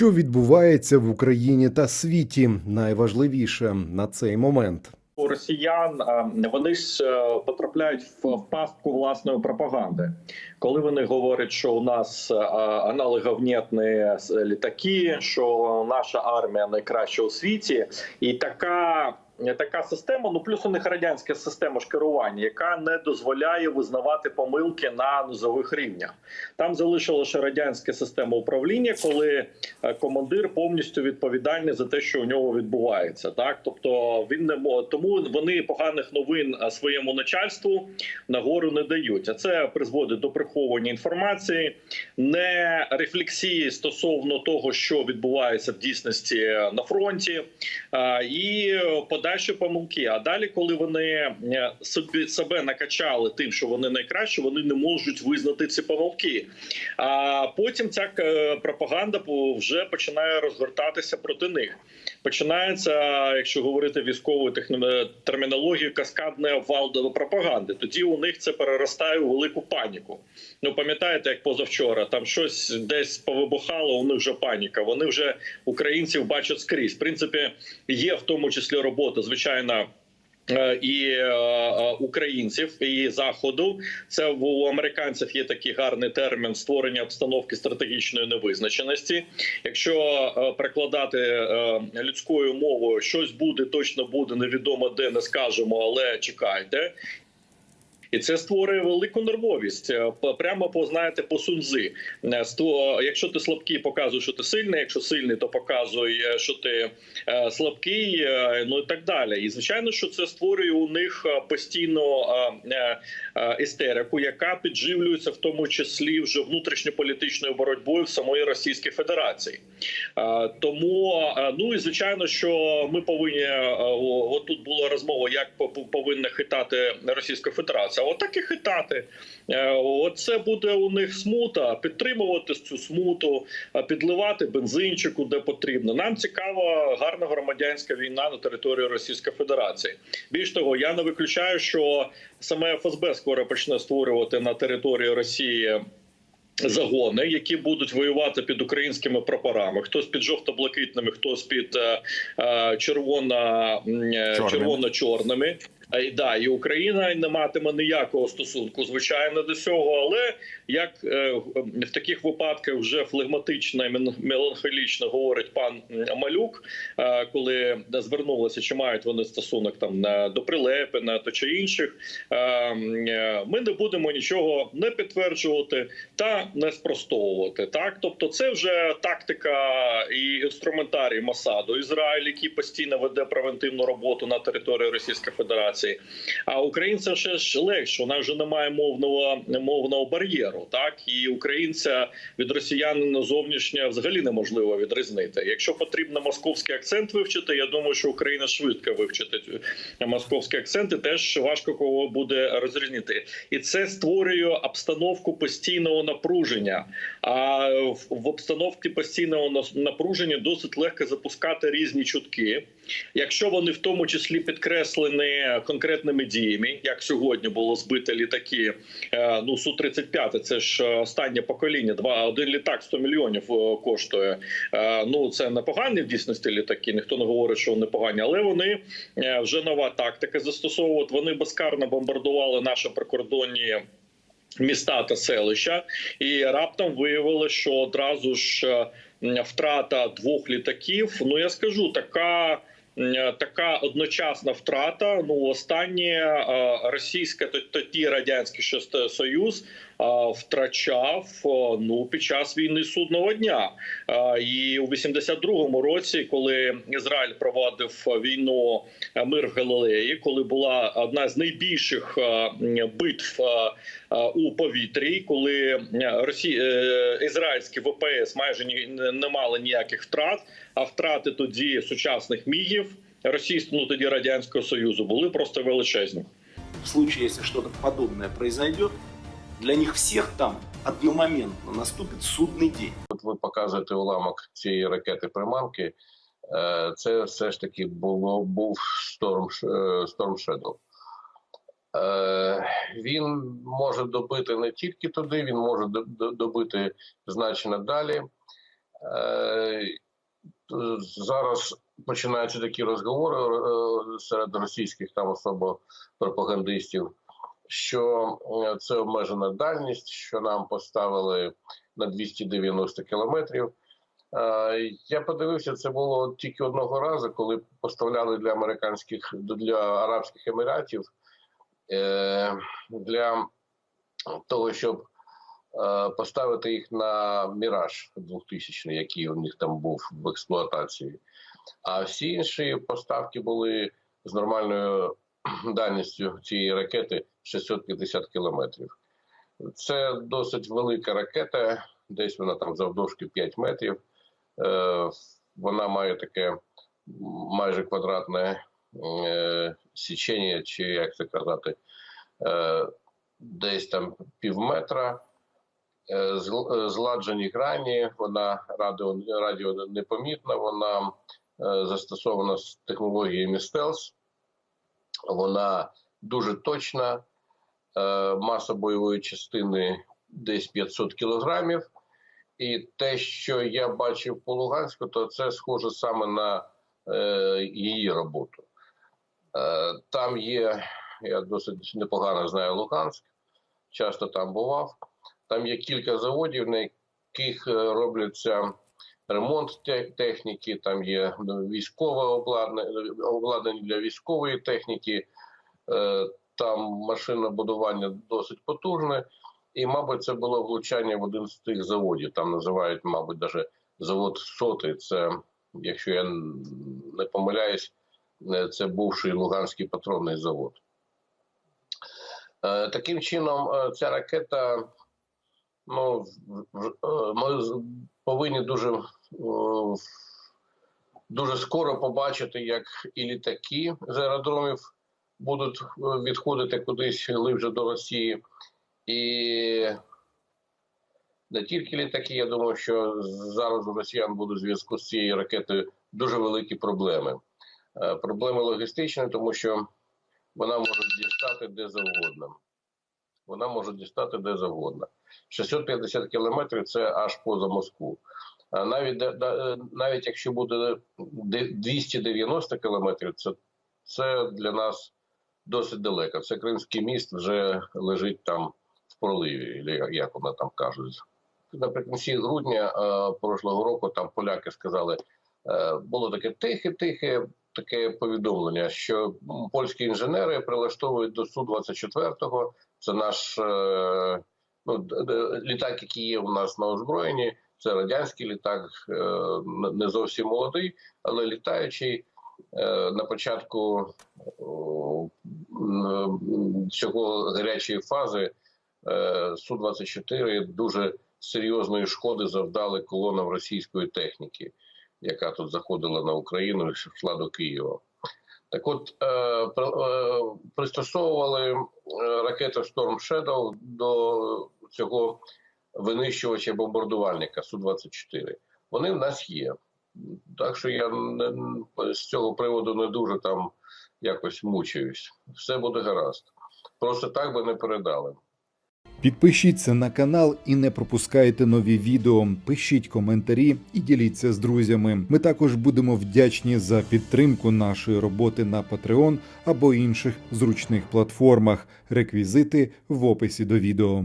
Що відбувається в Україні та світі? Найважливіше на цей момент. у росіян вони ж е, потрапляють в пастку власної пропаганди, коли вони говорять, що у нас е, аналоговнітні літаки, що наша армія найкраща у світі, і така. Така система, ну плюс у них радянська система ж керування, яка не дозволяє визнавати помилки на низових рівнях. Там залишилася радянська система управління, коли е, командир повністю відповідальний за те, що у нього відбувається. Так, тобто він не тому вони поганих новин е, своєму начальству нагору не дають. А це призводить до приховування інформації, не рефлексії стосовно того, що відбувається в дійсності на фронті, е, і подальші помилки. А далі, коли вони е, собі себе накачали тим, що вони найкращі, вони не можуть визнати ці помилки. А потім ця е, пропаганда вже починає розгортатися проти них. Починається, якщо говорити військовою термінологією, каскадний обвал пропаганди. Тоді у них це переростає у велику паніку. Ну пам'ятаєте, як позавчора там щось десь повибухало, у них вже паніка. Вони вже українців бачать скрізь. В принципі, є в тому числі робота, звичайно. е, І е, е, українців і заходу це у американців є такий гарний термін створення обстановки стратегічної невизначеності. Якщо прикладати людською мовою, щось буде, точно буде, невідомо де не скажемо, але чекайте. І це створює велику нервовість. Е, Прямо по знаєте, по сунзи. Е, Якщо ти слабкий, показуй, що ти сильний. Якщо сильний, то показуй, е, що ти слабкий. Ну і так далі. І звичайно, що це створює у них постійно істерику, яка підживлюється в тому числі вже внутрішньополітичною боротьбою в самої Російської Федерації. Тому ну і звичайно, що ми повинні от тут була розмова, як по- по- повинна хитати Російська Федерація. Отак і хитати. Е, Оце буде у них смута, підтримувати цю смуту, е, підливати бензинчику, де потрібно. Нам цікава гарна громадянська війна на території Російської Федерації. Більш того, я не виключаю, що саме ФСБ скоро почне створювати на території Росії загони, які будуть воювати під українськими прапорами. Хтось під жовто-блакитними, хтось під е, е, й да, і Україна не матиме ніякого стосунку, звичайно, до цього. Але як е, в таких випадках вже флегматично і меланхолічно говорить пан Малюк, е, коли звернулися, чи мають вони стосунок там до Прилепина то чи інших, ми не будемо нічого не підтверджувати та не спростовувати. Так, тобто, це вже тактика і інструментарій Масаду Ізраїль, який постійно веде превентивну роботу на території Російської Федерації. А українцям ще ж легше. У нас вже немає мовного мовного бар'єру. Так і українця від росіянина зовнішнього взагалі неможливо відрізнити. Якщо потрібно московський акцент вивчити, я думаю, що Україна швидко вивчити цю- московський акцент, теж важко кого буде розрізнити. І це створює обстановку постійного напруження. А в обстановці постійного напруження досить легко запускати різні чутки, якщо вони в тому числі підкреслені конкретними діями, як сьогодні було збито літаки. е, Ну су 35 це ж е, останнє покоління. Два один літак 100 мільйонів е, коштує. Ну це непогані в дійсності літаки. Ніхто не говорить, що вони погані, але вони вже нова тактика застосовують. Вони безкарно бомбардували наші прикордонні. Міста та селища, і раптом виявилося, що одразу ж е, втрата двох літаків. Ну я скажу, така. Така одночасна втрата. Ну останнє е, російське тоді радянський союз втрачав ну під час війни судного дня. І у 82-му році, коли Ізраїль проводив війну е, мир в Галилеї, коли була одна з найбільших е, битв е, у повітрі, коли Росі... ізраїльські ВПС майже ні... не мали ніяких втрат, а втрати тоді сучасних мігів російського ну, тоді радянського союзу були просто величезні. в случае, если что-то подобное произойдет, для них всех там одномоментно наступит судный день. От ви показуєте уламок цієї ракети приманки. Е, Це все ж таки було був Storm, е, Storm Shadow. Е, Він може добити не тільки туди, він може до- до- добити значно далі. Зараз починаються такі розговори серед російських там особо пропагандистів, що е, це обмежена дальність, що нам поставили на 290 кілометрів. Е, Я подивився, це було тільки одного разу, коли поставляли для американських для Арабських Еміратів е, для того, щоб поставити їх на Міраж 2000, який у них там був в експлуатації. А всі інші поставки були з нормальною дальністю цієї ракети 650 кілометрів. Це досить велика ракета, десь вона там завдовжки 5 метрів. Е, Вона має таке майже квадратне е, січення, чи як це казати, е, десь там пів метра. Зл- Зладжені грані, вона радіо, радіо непомітна, вона застосована з технологіями стелс, вона дуже точна, маса бойової частини десь 500 кілограмів. І те, що я бачив по Луганську, то це схоже саме на е, її роботу. Е, там є, я досить непогано знаю Луганськ, часто там бував. Там є кілька заводів, на яких е, робляться ремонт техніки, там є військове обладнання, обладнання для військової техніки, е, там машинобудування досить потужне. І, мабуть, це було влучання в один з тих заводів. Там називають, мабуть, навіть завод сотий. Це, якщо я не помиляюсь, це бувший Луганський патронний завод. Е, Таким чином, е, ця ракета, ну, е, ми повинні дуже, дуже скоро побачити, як і літаки з аеродромів будуть е, відходити кудись глибше до Росії. І не тільки літаки, я думаю, що зараз у росіян будуть в зв'язку з цією ракетою дуже великі проблеми. Е, Проблеми логістичні, тому що вона може дістати де завгодно. Вона може дістати де завгодно. 650 кілометрів це аж поза Москву. А навіть, де- навіть якщо буде де- 290 кілометрів, це, це для нас досить далеко. Це Кримський міст вже лежить там в проливі, як- вона там кажуть. Наприкінці грудня е, прошлого року там поляки сказали, е, було таке тихе-тихе таке повідомлення, що польські інженери прилаштовують до Су-24, це наш е, ну, літак, який є у нас на озброєнні. Це радянський літак, е, не зовсім молодий, але літаючий. Е, На початку цього гарячої фази е, Су-24 дуже серйозної шкоди завдали колонам російської техніки, яка тут заходила на Україну і йшла до Києва. Так от е, при- е, пристосовували е, ракети Storm Shadow до цього винищувача бомбардувальника Су-24. Вони в нас є. Так що я не, з цього приводу не дуже там якось мучаюсь. Все буде гаразд. Просто так би не передали. Підпишіться на канал і не пропускайте нові відео. Пишіть коментарі і діліться з друзями. Ми також будемо вдячні за підтримку нашої роботи на Patreon або інших зручних платформах. Реквізити в описі до відео.